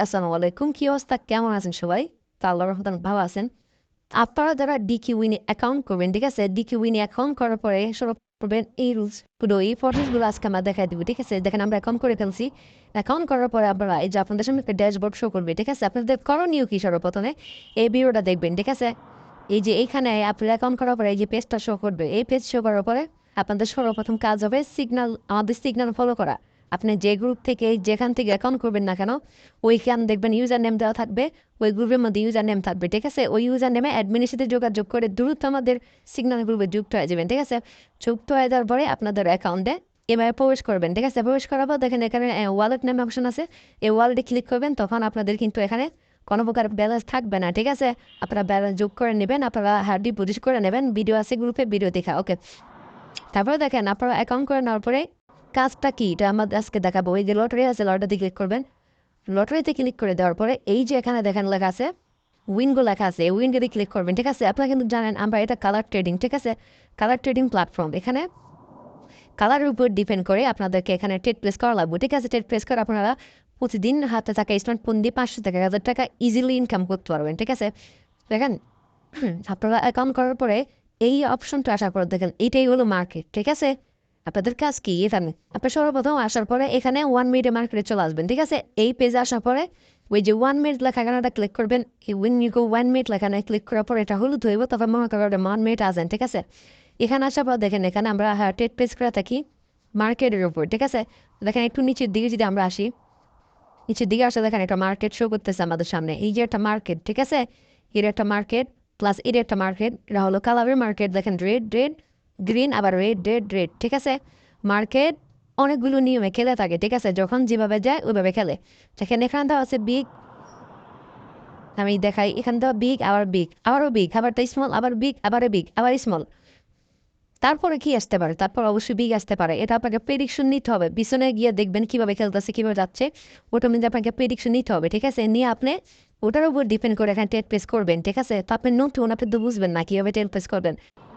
আসসালামু আলাইকুম কি অবস্থা কেমন আছেন সবাই তা আল্লাহর রহমত ভালো আছেন আপনারা যারা ডিকি উইনে অ্যাকাউন্ট করবেন ঠিক আছে ডিকি উইনে অ্যাকাউন্ট করার পরে করবেন এই এই ফটোসগুলো আজকে আমরা দেখাই দিব ঠিক আছে দেখেন আমরা অ্যাকাউন্ট করে ফেলছি অ্যাকাউন্ট করার পরে আপনারা এই যে আপনাদের সামনে একটা ড্যাশবোর্ড শো করবে ঠিক আছে আপনাদের করণীয় কি সর্বপ্রথমে এই ভিডিওটা দেখবেন ঠিক আছে এই যে এইখানে আপনার অ্যাকাউন্ট করার পরে এই যে পেজটা শো করবে এই পেজ শো করার পরে আপনাদের সর্বপ্রথম কাজ হবে সিগনাল আমাদের সিগনাল ফলো করা আপনি যে গ্রুপ থেকে যেখান থেকে অ্যাকাউন্ট করবেন না কেন, ওইখান দেখবেন ইউজার নেম দেওয়া থাকবে, ওই গ্রুপের মধ্যে ইউজার নেম থাকবে, ঠিক আছে? ওই ইউজার নেমে অ্যাডমিনের সাথে যোগাযোগ করে দ্রুত আমাদের সিগন্যাল গ্রুপে যুক্ত হয়ে যাবেন, ঠিক আছে? যুক্ত হয়ে যাওয়ার পরে আপনাদের অ্যাকাউন্টে এভাবে প্রবেশ করবেন, ঠিক আছে? প্রবেশ করার পর দেখেন এখানে ওয়ালেট নামে অপশন আছে। এই ওয়ালেটে ক্লিক করবেন, তখন আপনাদের কিন্তু এখানে কোনো প্রকার ব্যালেন্স থাকবে না, ঠিক আছে? আপনারা ব্যালেন্স যোগ করে নেবেন, আপনারা হার্ড ডিপোজিট করে নেবেন ভিডিও আছে গ্রুপে ভিডিও দেখা ওকে তারপরে দেখেন, আপনারা অ্যাকাউন্ট করে নেওয়ার পরে কাজটা কি? এটা আমাদের আজকে দেখাবো। এই যে লটারি আছে লটারিতে ক্লিক করবেন। লটারিতে ক্লিক করে দেওয়ার পরে এই যে এখানে দেখেন লেখা আছে উইনগো লেখা আছে। উইনগোতে ক্লিক করবেন, ঠিক আছে? আপনারা কিন্তু জানেন, আমরা এটা কালার ট্রেডিং ঠিক আছে? কালার ট্রেডিং প্ল্যাটফর্ম এখানে কালারের উপর ডিপেন্ড করে আপনাদেরকে এখানে টেট প্লেস করা লাগবে, ঠিক আছে? টেট প্লেস করে আপনারা প্রতিদিন হাতে থাকা স্মার্টফোন দিয়ে পাঁচশো থেকে হাজার টাকা ইজিলি ইনকাম করতে পারবেন, ঠিক আছে? দেখেন, আপনারা অ্যাকাউন্ট করার পরে এই অপশনটা আসার পর দেখেন এইটাই হলো মার্কেট ঠিক আছে? আপনাদের কাজ কি? এখানে আপনার সর্বপ্রথম আসার পরে এখানে ওয়ান মিনিটে মার্কেটে চলে আসবেন, ঠিক আছে? এই পেজে আসার পরে ওই যে ওয়ান মিনিট লেখা এখানেটা ক্লিক করবেন উইন ইউ ওয়ান মিনিট লেখানে ক্লিক করার পর এটা হলুদ হইব তারপর মনে করেন ওয়ান মিনিট আসেন, ঠিক আছে? এখানে আসার পর দেখেন, এখানে আমরা টেট পেজ করে থাকি মার্কেটের উপর, ঠিক আছে? দেখেন একটু নিচের দিকে যদি আমরা আসি, নিচের দিকে আসলে দেখেন একটা মার্কেট শো করতেছে আমাদের সামনে। এই যে একটা মার্কেট ঠিক আছে? এর একটা মার্কেট প্লাস এর একটা মার্কেট এটা হলো কালারের মার্কেট দেখেন রেড রেড গ্রিন আবার রেড রেড রেড ঠিক আছে? মার্কেট অনেকগুলো নিয়মে খেলে থাকে, ঠিক আছে? যখন যেভাবে যায়, ওইভাবে খেলে। দেখেন, এখানে দেওয়া আছে বিগ আমি দেখাই, এখান দেওয়া বিগ আবার বিগ আবারও বিগ আবার তাই স্মল আবার বিগ আবারও বিগ আবার স্মল তারপরে কি আসতে পারে? তারপর অবশ্যই বিগ আসতে পারে। এটা আপনাকে প্রেডিকশন নিতে হবে। পিছনে গিয়ে দেখবেন কীভাবে খেলতেছে, কীভাবে যাচ্ছে। ওটা মধ্যে আপনাকে প্রেডিকশন নিতে হবে, ঠিক আছে? নিয়ে আপনি ওটার উপর ডিপেন্ড করে এখানে টেট প্লেস করবেন, ঠিক আছে? তো আপনি নতুন, আপনি তো বুঝবেন না কীভাবে টেট প্লেস করবেন।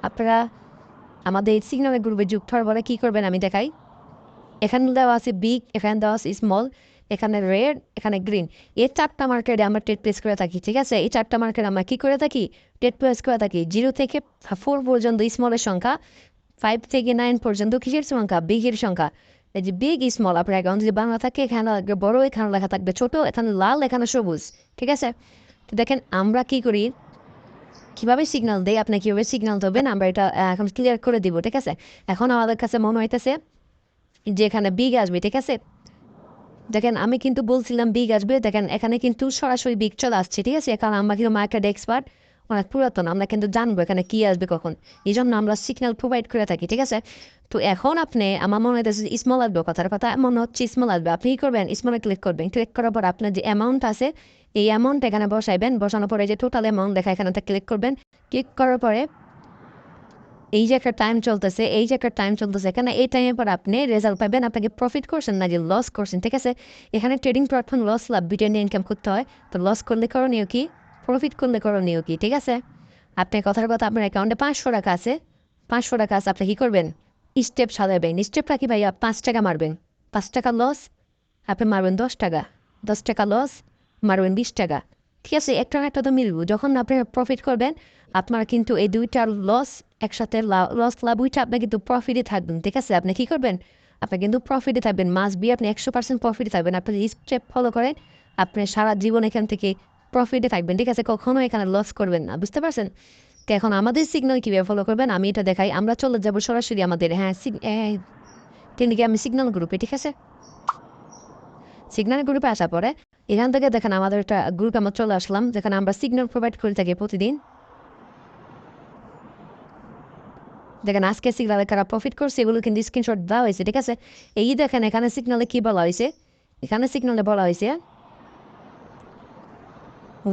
আপনারা আমাদের এই সিগনালের গ্রুপে যুক্ত হওয়ার পরে কী করবেন আমি দেখাই। এখানে দেওয়া আছে বিগ এখানে দেওয়া আছে স্মল এখানে রেড এখানে গ্রিন এই চারটা মার্কেটে আমরা টেট প্লেস করে থাকি, ঠিক আছে? এই চারটা মার্কেট আমরা কী করে থাকি? টেট প্লেস করে থাকি। জিরো থেকে ফোর পর্যন্ত স্মলের সংখ্যা ফাইভ থেকে নাইন পর্যন্ত কিসের সংখ্যা? বিগের সংখ্যা। এই যে বিগ স্মল আপনার অ্যাকাউন্ট যদি বাংলা থাকে, এখানে লাগবে বড়, এখানে লেখা থাকবে ছোট, এখানে লাল, এখানে সবুজ, ঠিক আছে? তো দেখেন আমরা কি করি? কীভাবে সিগন্যাল দেয় আপনি কীভাবে সিগন্যাল দেবেন আমরা এটা এখন ক্লিয়ার করে দিব, ঠিক আছে? এখন আমাদের কাছে মনে হইতেছে যে এখানে বিগ আসবে, ঠিক আছে? দেখেন, আমি কিন্তু বলছিলাম বিগ আসবে, দেখেন, এখানে কিন্তু সরাসরি বিগ চলে আসছে, ঠিক আছে? কারণ আমরা কিন্তু মার্কেট এক্সপার্ট অনেক পুরাতন, আমরা কিন্তু জানব এখানে কী আসবে কখন। এই জন্য আমরা সিগন্যাল প্রোভাইড করে থাকি, ঠিক আছে? তো এখন আপনি, আমার মনে হইতেছে স্মল আসবে কথার কথা, মনে হচ্ছে স্মল আসবে। আপনি কী করবেন? স্মলে ক্লিক করবেন ক্লিক করার পর আপনার যে অ্যামাউন্ট আছে এই অ্যামাউন্ট এখানে বসাইবেন, বসানোর পরে যে টোটাল অ্যামাউন্ট দেখা এখানে ক্লিক করবেন ক্লিক করার পরে এই যে একটা টাইম চলতেছে, এই যে একটা টাইম চলতেছে, এখানে এই টাইমের পর আপনি রেজাল্ট পাবেন, আপনাকে প্রফিট করছেন না যে লস করছেন, ঠিক আছে? এখানে ট্রেডিং প্ল্যাটফর্ম লস লাভ বিটেন ইনকাম করতে হয়, তো লস করলে করণীয় কি? প্রফিট করলে করণীয় কি, ঠিক আছে? আপনি কথার কথা আপনার অ্যাকাউন্টে পাঁচশো টাকা আছে, পাঁচশো টাকা আছে, আপনি কী করবেন? স্টেপ সাজাবেন স্টেপটা কি ভাইয়া? পাঁচ টাকা মারবেন, পাঁচ টাকা লস আপনি মারবেন দশ টাকা দশ টাকা লস মারবেন বিশ টাকা। ঠিক আছে একটা না একটা তো মিলব। যখন আপনি প্রফিট করবেন, আপনার কিন্তু এই দুইটার লস একসাথে লস লাভ উইটা আপনার কিন্তু প্রফিটে থাকবেন ঠিক আছে, আপনি কী করবেন? আপনি কিন্তু প্রফিটে থাকবেন মাস বি আপনি একশো পার্সেন্ট প্রফিটে থাকবেন। আপনি যদি স্টেপ ফলো করেন, আপনি সারা জীবন এখান থেকে প্রফিটে থাকবেন। ঠিক আছে কখনো এখানে লস করবেন না। বুঝতে পারছেন? তো এখন আমাদের সিগন্যাল কীভাবে ফলো করবেন? আমি এটা দেখাই। আমরা চলে যাব সরাসরি আমাদের হ্যাঁ কিন্তু আমি সিগন্যাল গ্রুপে ঠিক আছে? সিগন্যাল গ্রুপে আসার পরে এখান থেকে দেখেন আমাদের একটা গ্রুপ আমরা চলে আসলাম, যেখানে আমরা সিগন্যাল প্রোভাইড করে থাকি প্রতিদিন। দেখেন আজকে সিগনালে কারা প্রফিট করছে, এগুলো কিন্তু স্ক্রিনশট দেওয়া হয়েছে, ঠিক আছে? এই দেখেন এখানে সিগনালে কী বলা হয়েছে? এখানে সিগনালে বলা হয়েছে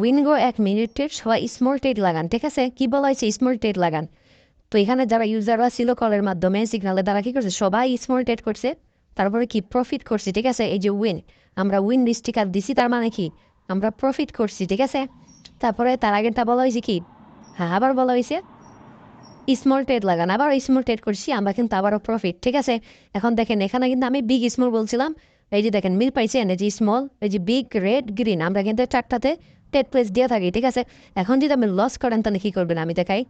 উইনগো এক মিনিটের সবাই স্মল টেট লাগান ঠিক আছে? কী বলা হয়েছে? স্মল টেট লাগান। তো এখানে যারা ইউজাররা ছিল কলের মাধ্যমে সিগনালে তারা কী করছে? সবাই স্মল টেট করছে, তারপরে কি প্রফিট করছে, ঠিক আছে? এই যে উইন আমরা উইন স্টিকার দিছি তার মানে কি? আমরা প্রফিট করছি, ঠিক আছে? তারপরে তার আগেরটা বলা হয়েছে কি? হ্যাঁ আবার বলা হয়েছে। স্মল ট্রেড লাগান আবার স্মল ট্রেড করছি, আমরা কিন্তু আবারও প্রফিট ঠিক আছে? এখন দেখেন, এখানে কিন্তু আমি বিগ স্মল বলছিলাম। এই যে দেখেন মিল পাইছেন এই যে স্মল এই যে বিগ রেড গ্রিন আমরা কিন্তু চারটাতে টেট প্লেস দিয়ে থাকি, ঠিক আছে? এখন যদি আপনি লস করেন, তাহলে কী করবেন? আমি দেখাই।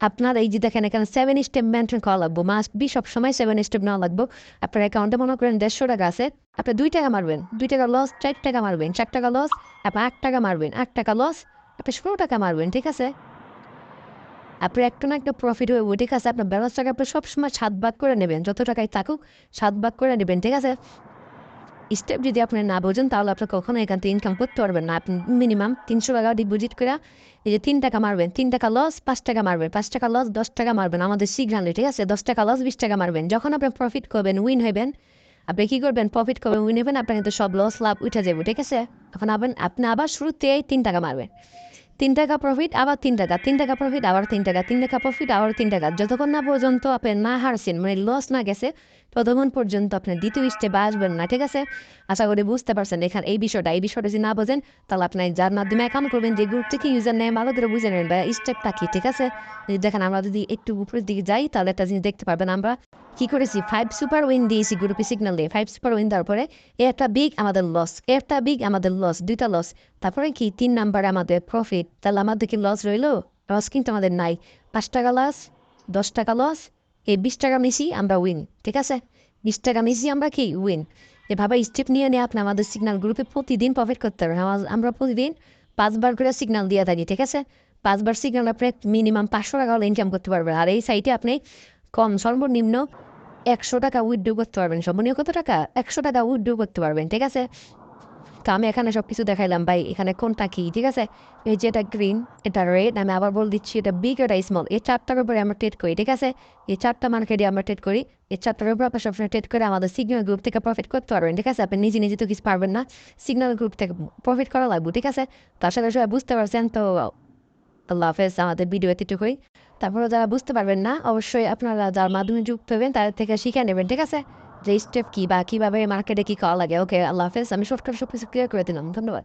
আপনার এই যে দেখেন, এখানে সেভেন স্টেপ মেনটেন করা লাগবো। মাস্ট বি সবসময় সেভেন স্টেপ নেওয়া লাগবো। আপনার অ্যাকাউন্টে মনে করেন দেড়শো টাকা আছে, আপনি দুই টাকা মারবেন। দুই টাকা লস চার টাকা মারবেন। চার টাকা লস আপনি আট টাকা মারবেন। আট টাকা লস আপনি ষোলো টাকা মারবেন, ঠিক আছে? আপনার একটা না একটা প্রফিট হয়ে ঠিক আছে? আপনার ব্যবস্থাকে আপনি সবসময় সাত ভাগ করে নেবেন, যত টাকায় থাকুক, সাত ভাগ করে নেবেন, ঠিক আছে? স্টেপ যদি আপনি না বোঝেন, তাহলে আপনি কখনো এখান থেকে ইনকাম করতে পারবেন না। আপনি মিনিমাম তিনশো টাকা ডিপোজিট করে এই যে তিন টাকা মারবেন, তিন টাকা লস পাঁচ টাকা মারবেন, পাঁচ টাকা লস দশ টাকা মারবেন, আমাদের সিগনালে ঠিক আছে? দশ টাকা লস বিশ টাকা মারবেন। যখন আপনি প্রফিট করবেন উইন হবেন আপনি কী করবেন? প্রফিট করবেন উইন হবেন আপনার কিন্তু সব লস লাভ উঠে যাবে, ঠিক আছে? এখন আবার আপনি আবার শুরুতেই তিন টাকা মারবেন। তিন টাকা প্রফিট আবার তিন টাকা তিন টাকা প্রফিট আবার তিন টাকা তিন টাকা প্রফিট আবার তিন টাকা। যতক্ষণ না পর্যন্ত আপনি না হারছেন মানে লস না গেছে ততক্ষণ পর্যন্ত আপনি দ্বিতীয় স্টেপে আসবেন না, ঠিক আছে? আশা করি বুঝতে পারছেন এখানে এই বিষয়টা। এই বিষয়টা যদি না বোঝেন, তাহলে আপনি যার মাধ্যমে অ্যাকাউন্ট করবেন, যে গ্রুপ থেকে ইউজার নেয় ভালো করে বুঝে নেবেন বা স্টেপটা কি, ঠিক আছে? দেখেন, আমরা যদি একটু উপরের দিকে যাই, তাহলে একটা জিনিস দেখতে পারবেন আমরা। কি করেছি? ফাইভ সুপার উইন দিয়েছি গ্রুপে সিগন্যাল দিয়ে। ফাইভ সুপার উইন দেওয়ার পরে একটা বিগ আমাদের লস একটা বিগ আমাদের লস দুইটা লস তারপরে কি? তিন নাম্বার আমাদের প্রফিট তাহলে আমাদের কি লস রইল? লস কিন্তু আমাদের নাই। পাঁচ টাকা লস দশ টাকা লস এই বিশ টাকা মিশি আমরা উইন ঠিক আছে? বিশ টাকা মিশি আমরা কি উইন এভাবে স্টেপ নিয়ে নিয়ে আপনি আমাদের সিগন্যাল গ্রুপে প্রতিদিন প্রফিট করতে পারবেন। আমা- আমরা প্রতিদিন পাঁচবার করে সিগন্যাল দিয়ে থাকি, ঠিক আছে? পাঁচবার সিগনাল আপনি মিনিমাম পাঁচশো টাকা হলে ইনকাম করতে পারবেন। আর এই সাইটে আপনি কম সর্বনিম্ন একশো টাকা উইথড্রো করতে পারবেন। সর্বনিম্ন কত টাকা? একশো টাকা উইথড্রো করতে পারবেন, ঠিক আছে? তো আমি এখানে সব কিছু দেখাইলাম। ভাই, এখানে কোনটা কি? ঠিক আছে? এই যে এটা গ্রিন এটা রেড আমি আবার বল দিচ্ছি, এটা বিগ এটা স্মল এই চারটার উপরে আমরা ট্রেড করি, ঠিক আছে? এই চারটা মার্কেটে আমরা ট্রেড করি। এই চারটার উপরে আপনার সবসময় ট্রেড করে আমাদের সিগন্যাল গ্রুপ থেকে প্রফিট করতে পারবেন, ঠিক আছে? আপনি নিজে নিজে তো কিছু পারবেন না। সিগন্যাল গ্রুপ থেকে প্রফিট করা লাগবে, ঠিক আছে? তার সাথে সবাই বুঝতে পারছেন, তো আল্লাহ হাফেজ, আমাদের ভিডিও এতটুকুই। তারপরে যারা বুঝতে পারবেন না, অবশ্যই আপনারা যার মাধ্যমে যুক্ত হবেন, তাদের থেকে শিখে নেবেন, ঠিক আছে? যে স্টেপ কী বা কীভাবে মার্কেটে কি করা লাগে ওকে আল্লাহ হাফেজ আমি শর্টকাট সব কিছু ক্লিয়ার করে দিলাম ধন্যবাদ